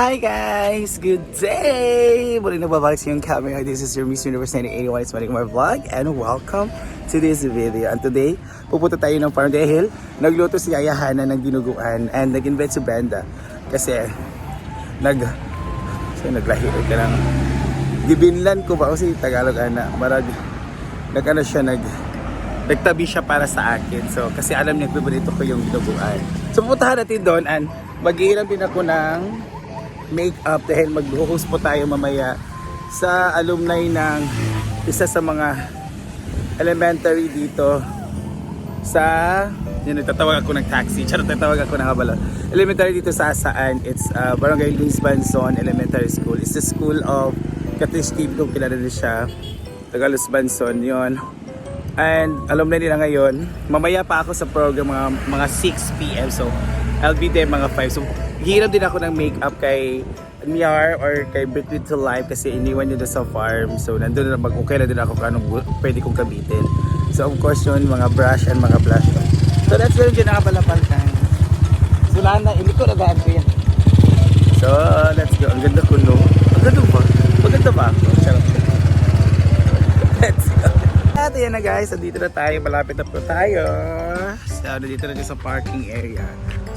Hi guys! Good day! Muli nagbabalik sa yung camera. This is your Miss Universe 1981. It's Maring Mar Vlog and welcome to this video. And today, pupunta tayo ng farm dahil nagluto si Yaya Hana ng dinuguan and nag-invite si Brenda. Kasi nag... So, naglahi ka lang. Gibinlan ko ba? O si Tagalog ana. Marag... Nag ano siya, nag... Nagtabi siya para sa akin. So, kasi alam niya, paborito ko yung dinuguan. So, pupuntahan natin doon and maghihiram din ako ng makeup dahil mag-host po tayo mamaya sa alumni ng isa sa mga elementary dito sa yun nagtatawag ako ng taxi. Charot tatawag ako ng habala elementary dito sa saan it's uh, Barangay Luis Banson Elementary School. It's the school of Katish Steve kung kilala nila siya. Taga Luis Banson yon and alumni nila ngayon. Mamaya pa ako sa program mga, mga 6pm so I'll be there mga 5 so hiram din ako ng makeup kay Niar or kay Britney to Life kasi iniwan niya doon sa farm so nandun na mag okay na din ako kung anong pwede kong gamitin so of course yun mga brush and mga blush so that's where dyan nakapalapalkan so Lana hindi ko nagaan ko yan so let's go ang ganda ko no ang ganda ba? maganda ba? Charot. let's go at ayan na guys, andito na tayo, malapit na po tayo. So, nandito na tayo sa parking area.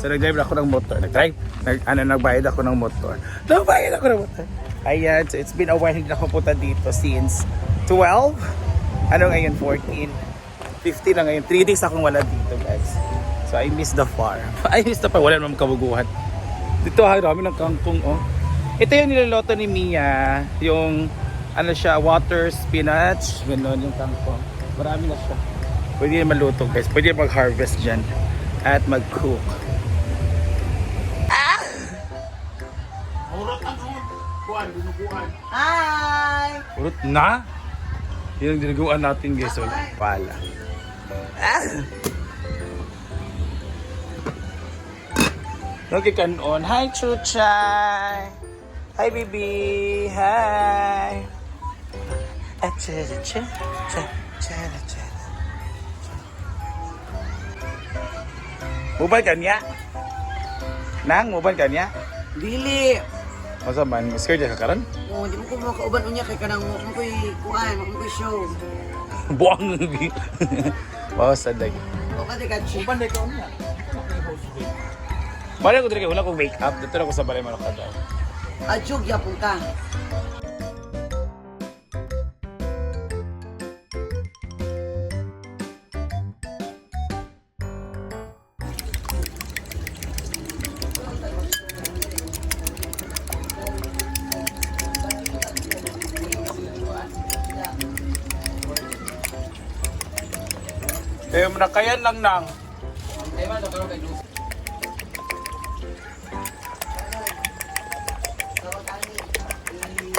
So, nag-drive na ako ng motor. Nag-drive? Nag, ano, nagbayad ako ng motor. Nagbayad ako ng motor. Ayan, so it's been a while na ako dito since 12. Ano ngayon, 14. 15 na ngayon. 3 days akong wala dito guys. So, I miss the farm. I miss the farm. Wala namang kabuguhan. Dito ha, dami ng kangkong oh. Ito yung niloloto ni Mia, yung ano siya, water spinach, gano'n yung kangkong. Marami na siya. Pwede na maluto guys, pwede mag-harvest dyan at mag-cook. Hi! Urot na? Yun ang dinaguan natin guys, so pala. Ah! Okay, kanon. Hi, Chuchay! Hi, baby! Hi! Ah, cha cha cha cha cha cha Mubal ka niya? Nang, mubal ka niya? Dili! Masa man, scared ka karon? Oh, di mo ko makauban unya kay kanang mo ko'y kuan, mo ko'y show. Buang! Wow, saday. O ka ka chick. Panday ka niya. Mali ko dito wala ko wake up. Dito na ko sa balay manok daw. Adyog yapon ka. Nakayan lang nang.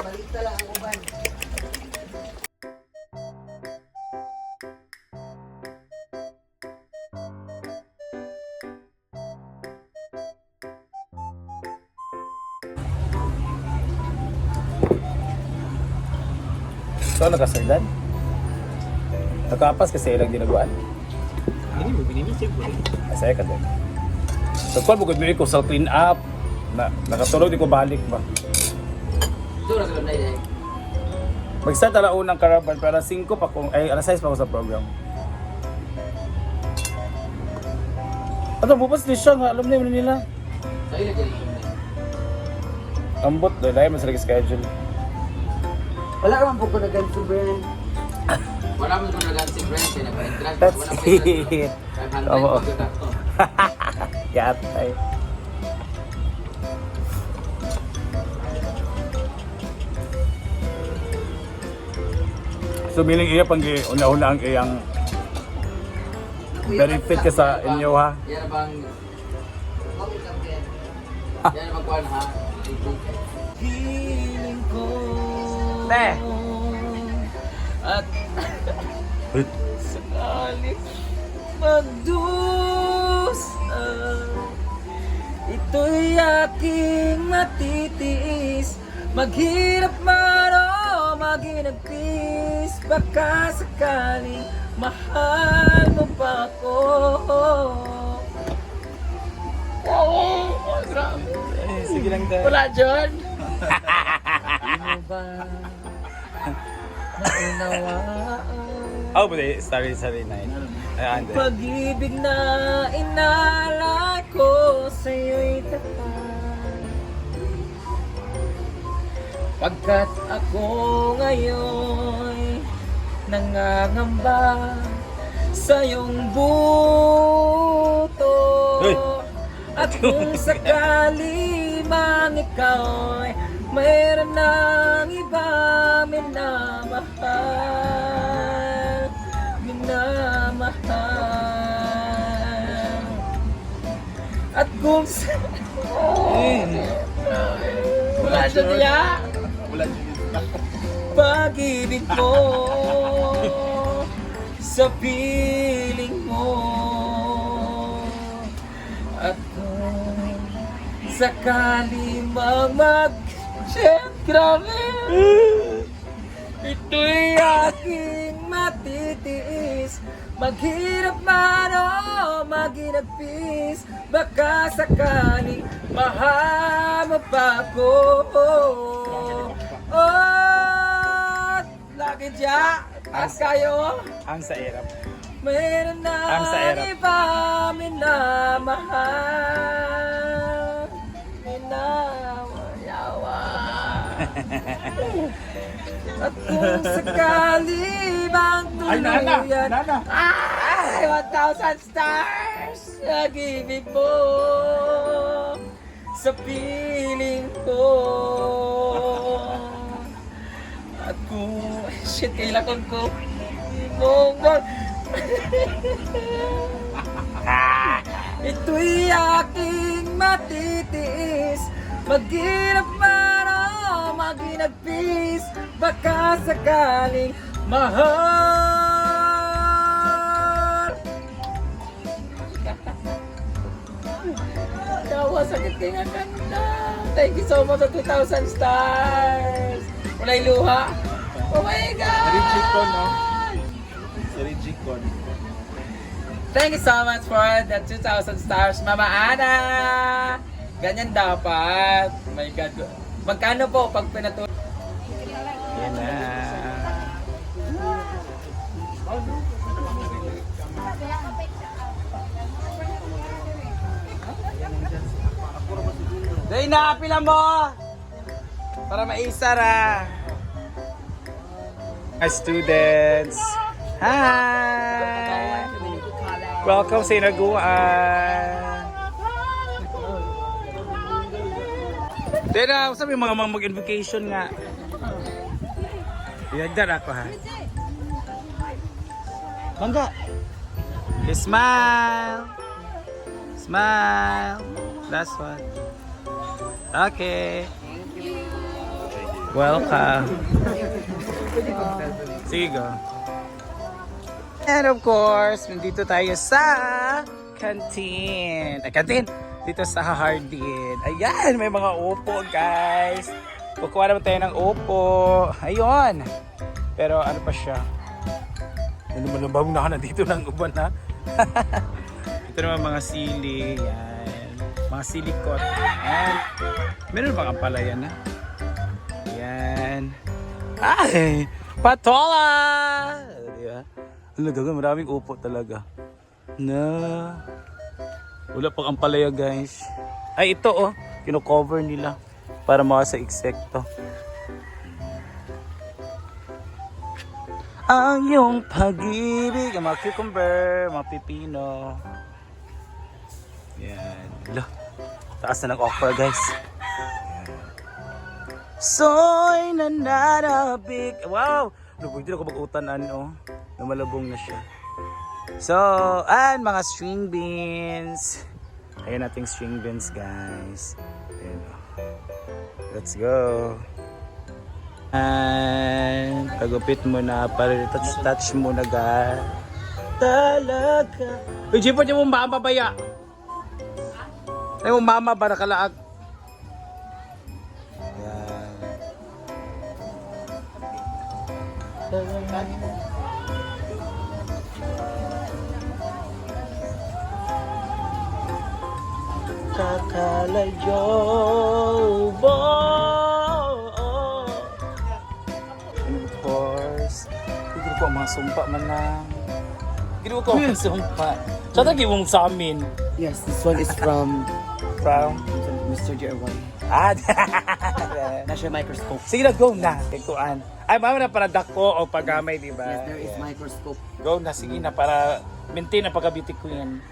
Balita lang ang uban. So, nakasagdan? Nakapas kasi ilang ginagawan. Mo. Asaya ka din. So, kung mo gagawin ko sa clean up, na, nakatulog di ko balik ba? Mag-start ala unang karaban para 5 pa kung ay alas 6 pa ako sa program. Ano bupas siya nga alam na yun nila. Ambot dahil ay mas schedule. Wala ka man po ko na ganito brand. Wala mo nagan si Brent, eh, nag-interact. That's Wala pa it. siya. Tama. 500 magkakto. Yatay. So meaning iya pang una-una ang iyang benefit ka sa inyo ha. Yan bang... Yan bang kuhan ha? Feeling ko. At Wait. sakali magdusa Ito'y aking matitiis Maghirap man o maginagpis Baka sakaling mahal mo pa ako Eh, sige lang tayo. Wala dyan. Ano ba? Naunawaan. Oh, but sorry, sorry, night. Ay, ande. Pag-ibig na inala ko sa'yo'y tapat Pagkat ako ngayon nangangamba sa iyong buto Uy! At kung sakali mang ikaw ay mayroon ng iba minamahal Sa... Wala siya niya Pag-ibig ko Sa piling mo. At kung sakali mang mag Shit, grabe! Ito'y aking matitiis Maghirap man o maginagpis. Baka sakaling mahal mo pa ako. Oh, lagi dya Taas kayo. Ang sa erap. Meron na Ang sa erap. iba minamahal. Minamayawa At kung sakali bang tuluyan Ay, 1,000 stars! Nag-ibig mo Sa piling ko. At kung Shit, kailangan ko? Mong Ito'y aking matitiis. Maghirap man o maginagpis Baka sakaling mahal Tawa, sakit kaya ganda Thank you so much sa 2,000 stars Walay luha Oh my God! Rijikon, no? Si Rijikon. Thank you so much for the 2,000 stars, Mama Ana! Ganyan dapat. Oh my God. Magkano po pag pinatulog? Dahil nakapila mo! Para maisara. Hi students! Hi! Welcome sa Inaguan! Na, sabi mga mga mag-invocation nga. Dinagdar ako ha. Bangga. Smile. Smile. Last one. Okay. Welcome. Sige go. And of course, nandito tayo sa canteen. Ay, canteen. Dito sa Hardin. Ayan, may mga upo, guys. Kukuha naman tayo ng upo. Ayun. Pero ano pa siya? Ano naman ang bagong na dito ng uban na. Ito naman mga sili. Yan. Mga silikot. Yan. Meron bang ampalaya na? Yan. Ay! Patola! Di ba? Ang lagaga, maraming upo talaga. Na. Wala pang ampalaya guys. Ay ito oh, kino-cover nila para mawala sa insekto. Ang iyong pag-ibig, mga cucumber, mga pipino. Yan. Hala, taas na ng okra guys. Soy nananabik. Wow! Lubuy din ako mag-utanan oh. Namalabong na siya. So, and mga string beans. Ayan nating string beans, guys. Ayan. oh. Let's go. And pagupit mo na, para touch touch mo na, guys. Talaga. Uy, Jipo, di mo mama ba ya? Ay mo mama ba nakalaag? Kakalayo mo. And of course, hindi ko ang mga sumpa man lang. Hindi ko ang mga sumpa. Sa tagi mong sa amin. Yes, this one is from From? Mr. Jerwan. Ah, National microscope. Sige na, go na. Tekuan. Ay, mama na para dako o pagamay, di ba? Yes, there is microscope. Go na, sige na, para maintain na pagkabiti ko yan.